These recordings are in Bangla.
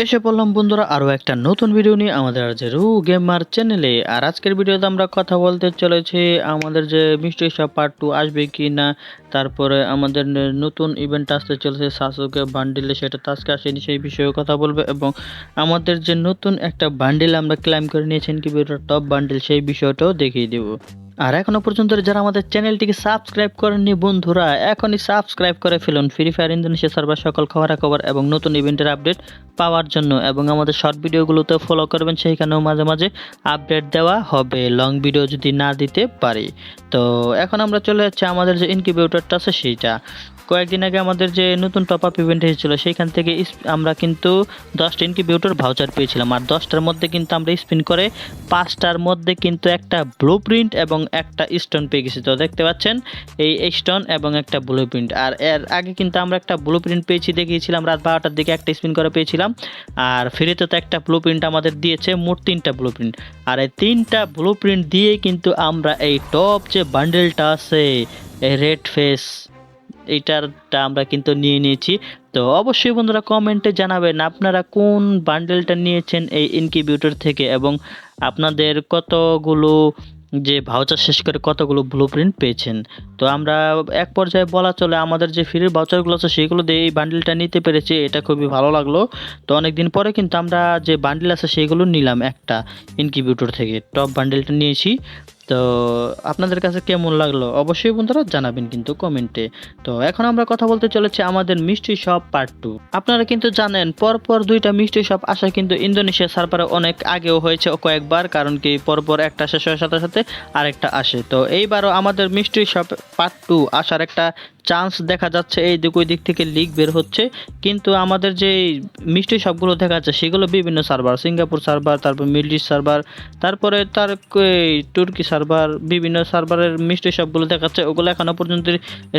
এসে পড়লাম বন্ধুরা, আরও একটা নতুন ভিডিও নিয়ে আমাদের যে রু গেমার চ্যানেলে আর আজকের ভিডিওতে আমরা কথা বলতে চলেছি আমাদের যে মিষ্টি সব পার্ট টু আসবে কি না, তারপরে আমাদের নতুন ইভেন্ট আসতে চলেছে সাসুকে বান্ডিলে সেটা তো আজকে আসেনি, সেই বিষয়ে কথা বলবে। এবং আমাদের যে নতুন একটা বান্ডিল আমরা ক্লাইম করে নিয়েছেন কি টপ বান্ডিল সেই বিষয়টাও দেখিয়ে দেবো। আর এখনও পর্যন্ত যারা আমাদের চ্যানেলটিকে সাবস্ক্রাইব করেননি বন্ধুরা, এখনই সাবস্ক্রাইব করে ফেলুন। ফ্রি ফায়ার ইন্দোনেশিয়া সার্ভার সকল খবরাখবর এবং নতুন ইভেন্টের আপডেট পাওয়ার জন্য এবং আমাদের শর্ট ভিডিওগুলোতে ফলো করবেন, সেইখানেও মাঝে মাঝে আপডেট দেওয়া হবে। লং ভিডিও যদি না দিতে পারি। তো এখন আমরা চলে যাচ্ছি আমাদের যে ইনকিউবেটরটা আছে সেইটা। কয়েকদিন আগে আমাদের যে নতুন টপ আপ ইভেন্ট এসেছিল, সেইখান থেকে আমরা কিন্তু দশটা ইনকিউবেটর ভাউচার পেয়েছিলাম। আর দশটার মধ্যে কিন্তু আমরা স্পিন করে পাঁচটার মধ্যে কিন্তু একটা ব্লু প্রিন্ট এবং একটা স্টোন পেয়ে গেছি। তো দেখতে পাচ্ছেন, এই স্টোন এবং একটা ব্লু প্রিন্ট আর এর আগে কিন্তু আমরা একটা ব্লু প্রিন্ট পেয়েছি, দেখিয়েছিলাম, রাত বারোটার দিকে একটা স্পিন করে পেয়েছিলাম। আর ফ্রিতে তো একটা ব্লু প্রিন্ট আমাদের দিয়েছে, মোট তিনটা ব্লু প্রিন্ট আর এই তিনটা ব্লু প্রিন্ট দিয়ে কিন্তু আমরা এই টপ যে বান্ডেলটা আছে, এই রেড ফেস এইটারটা আমরা কিন্তু নিয়ে নিয়েছি। তো অবশ্যই বন্ধুরা কমেন্টে জানাবেন, আপনারা কোন বান্ডেলটা নিয়েছেন এই ইনকিউবেটর থেকে এবং আপনাদের কতগুলো যে ভাউচার শেষ করে কতগুলো ব্লু প্রিন্ট পেয়েছেন। তো আমরা এক পর্যায়ে বলা চলে আমাদের যে ফ্রির ভাউচারগুলো আছে, সেগুলো দিয়ে এই বান্ডিলটা নিতে পেরেছি, এটা খুবই ভালো লাগল। তো অনেক দিন পরে কিন্তু আমরা যে বান্ডিল আছে সেইগুলো নিলাম একটা ইনকিউবেটর থেকে। টপ বান্ডিলটা নিয়েছি। তো আপনাদের কাছে কেমন লাগল? অবশ্যই বন্ধুরা জানাবেন কিন্তু কমেন্টে তো এখন আমরা কথা বলতে চলেছি আমাদের মিষ্টি শপ পার্ট টু আপনারা কিন্তু জানেন, পরপর দুইটা মিষ্টি শপ আসা কিন্তু ইন্দোনেশিয়া সার্ভারে অনেক আগেও হয়েছে কয়েকবার, কারণ কি পরপর একটা শেষ হওয়ার সাথে সাথে আরেকটা আসে। তো এইবারও আমাদের মিষ্টি শপ পার্ট টু আসার একটা চান্স দেখা যাচ্ছে এই দিক ওই দিক থেকে লিক বের হচ্ছে। কিন্তু আমাদের যে মিষ্টি শপগুলো দেখা যাচ্ছে, সেগুলো বিভিন্ন সার্ভার সিঙ্গাপুর সার্ভার তারপর মিডল সার্ভার তারপরে তার তুর্কি সার্ভার বিভিন্ন সার্ভারের মিষ্টি শপগুলো দেখাচ্ছে ওগুলো এখনও পর্যন্ত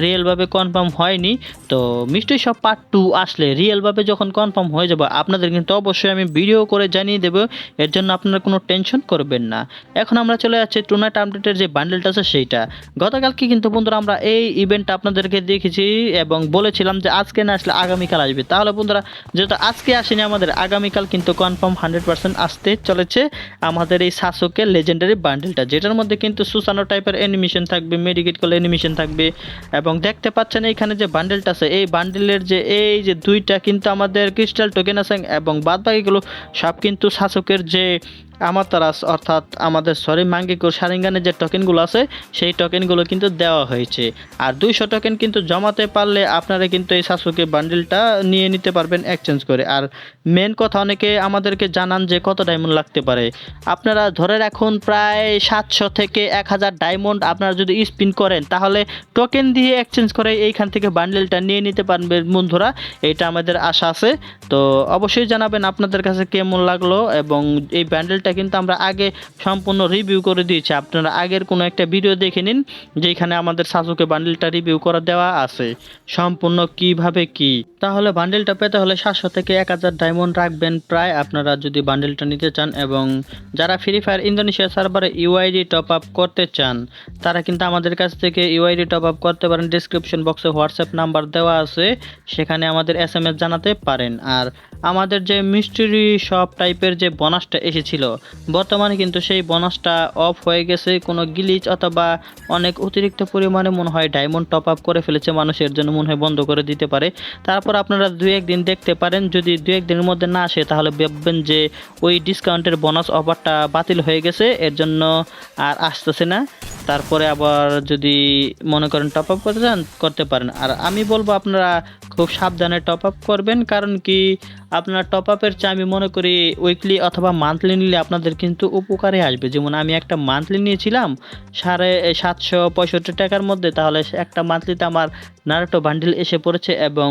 রিয়েলভাবে কনফার্ম হয়নি। তো মিষ্টি শপ পার্ট টু আসলে রিয়েলভাবে যখন কনফার্ম হয়ে যাবে, আপনাদের কিন্তু অবশ্যই আমি ভিডিও করে জানিয়ে দেবো, এর জন্য আপনারা কোনো টেনশন করবেন না। এখন আমরা চলে যাচ্ছি টুনাইট আপডেটের যে বান্ডেলটা আছে, সেইটা। গতকালকে কিন্তু বন্ধুরা আমরা এই ইভেন্টটা আপনাদেরকে দেখেছি এবং বলেছিলাম যে আজকে না আসলে আগামীকাল আসবে। তাহলে বন্ধুরা, যেহেতু আজকে আসেনি আমাদের, আগামীকাল কিন্তু কনফার্ম হান্ড্রেড পার্সেন্ট আসতে চলেছে আমাদের এই শাসকের লেজেন্ডারি বান্ডেলটা যেটার মধ্যে কিন্তু সুসানো টাইপের অ্যানিমেশন থাকবে মেডিকেট কল অ্যানিমেশন থাকবে এবং দেখতে পাচ্ছেন এইখানে যে বান্ডেলটা আছে, এই বান্ডেলের যে এই যে দুইটা কিন্তু আমাদের ক্রিস্টাল টোকেন আছে এবং বাদ বাকিগুলো সব কিন্তু শাসকের যে আমাতারাস অর্থাৎ আমাদের সরি মাঙ্গিকুর সারিঙ্গানের যে টোকেনগুলো আছে, সেই টোকেনগুলো কিন্তু দেওয়া হয়েছে। আর দুইশো টোকেন কিন্তু জমাতে পারলে আপনারা কিন্তু এই সাসুকে বান্ডেলটা নিয়ে নিতে পারবেন এক্সচেঞ্জ করে। আর মেন কথা, অনেকে আমাদেরকে জানান যে কত ডায়মন্ড লাগতে পারে। আপনারা ধরে রাখুন প্রায় সাতশো থেকে এক হাজার ডায়মন্ড আপনারা যদি স্পিন করেন, তাহলে টোকেন দিয়ে এক্সচেঞ্জ করে এইখান থেকে বান্ডেলটা নিয়ে নিতে পারবেন বন্ধুরা। এটা আমাদের আশা আছে। তো অবশ্যই জানাবেন আপনাদের কাছে কেমন লাগল এবং এই ব্যান্ডেলটা কিন্তু আমরা আগে সম্পূর্ণ রিভিউ করে দিয়েছি। আপনারা আগের কোনো একটা ভিডিও দেখে নিন, যেখানে আমাদের সাসুকে বান্ডেলটা রিভিউ করা দেওয়া আছে। সম্পূর্ণ কীভাবে কি? তাহলে বান্ডেলটা পেতে হলে সাতশো থেকে এক হাজার ডায়মন্ড রাখবেন প্রায়। আপনারা যদি বান্ডেলটা নিতে চান এবং যারা ফ্রি ফায়ার ইন্দোনেশিয়া সার্ভারে ইউআইডি টপ আপ করতে চান, তারা কিন্তু আমাদের কাছ থেকে ইউআইডি টপ আপ করতে পারেন। ডিসক্রিপশন বক্সে হোয়াটসঅ্যাপ নাম্বার দেওয়া আছে, সেখানে আমাদের এস জানাতে পারেন। আর আমাদের যে মিস্ট্রি শপ টাইপের যে বোনাসটা এসেছিল বর্তমানে কিন্তু সেই বোনাসটা অফ হয়ে গেছে, কোনো গিলিচ অথবা অনেক অতিরিক্ত পরিমাণে মনে হয় ডায়মন্ড টপ আপ করে ফেলেছে মানুষের জন্য মনে হয় বন্ধ করে দিতে পারে। তারপর আপনারা দু একদিন দেখতে পারেন, যদি দু একদিনের মধ্যে না আসে তাহলে ভাববেন যে ওই ডিসকাউন্টের বোনাস অফারটা বাতিল হয়ে গেছে, এর জন্য আর আসতেছে না। তারপরে আবার যদি মনে করেন টপ আপ করতে চান, করতে পারেন। আর আমি বলব আপনারা খুব সাবধানে টপ আপ করবেন, কারণ কি আপনার টপ আপের চেয়ে আমি মনে করি উইকলি অথবা মান্থলি নিলে আপনাদের কিন্তু উপকারে আসবে। যেমন আমি একটা মান্থলি নিয়েছিলাম, সাড়ে সাতশো পঁয়ষট্টি টাকার মধ্যে, তাহলে একটা মান্থলিতে আমার নারুটো বান্ডিল এসে পড়েছে এবং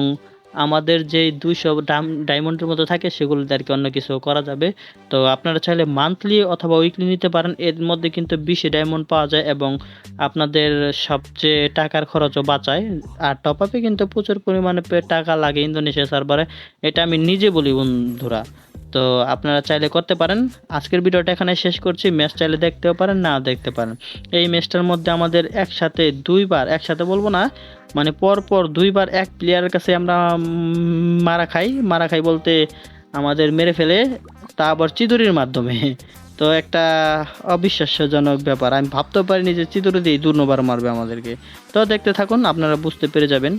আমাদের যে দুইশো ডায়মন্ডের মতো থাকে, সেগুলোতে আর কি অন্য কিছু করা যাবে। তো আপনারা চাইলে মান্থলি অথবা উইকলি নিতে পারেন। এর মধ্যে কিন্তু বেশি ডায়মন্ড পাওয়া যায় এবং আপনাদের সবচেয়ে টাকার খরচও বাঁচায়। আর টপ আপে কিন্তু প্রচুর পরিমাণে টাকা লাগে ইন্দোনেশিয়া সার্ভারে। এটা আমি নিজে বলি, বন্ধুরা। তো আপনারা চাইলে করতে পারেন। আজকের ভিডিওটা এখানে শেষ করছি। ম্যাচ চাইলে দেখতেও পারেন, না দেখতে পারেন। এই ম্যাচটার মধ্যে আমাদের একসাথে দুইবার, একসাথে বলব না মানে পরপর পর দুইবার এক প্লেয়ারের কাছে আমরা মারা খাই। মারা খাই বলতে আমাদের মেরে ফেলে, তা আবার চিদুরির মাধ্যমে। তো একটা অবিশ্বাস্যজনক ব্যাপার। আমি ভাবতেও পারিনি যে চিদুরি দিয়ে দু মারবে আমাদেরকে। তো দেখতে থাকুন, আপনারা বুঝতে পেরে যাবেন।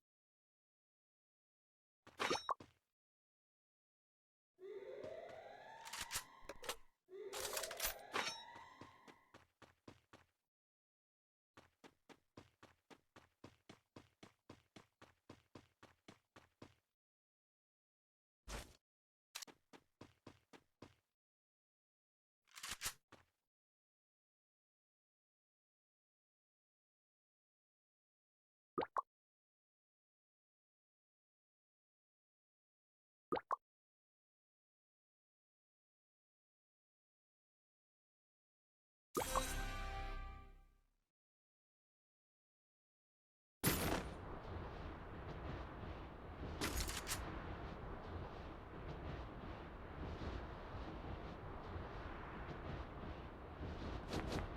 you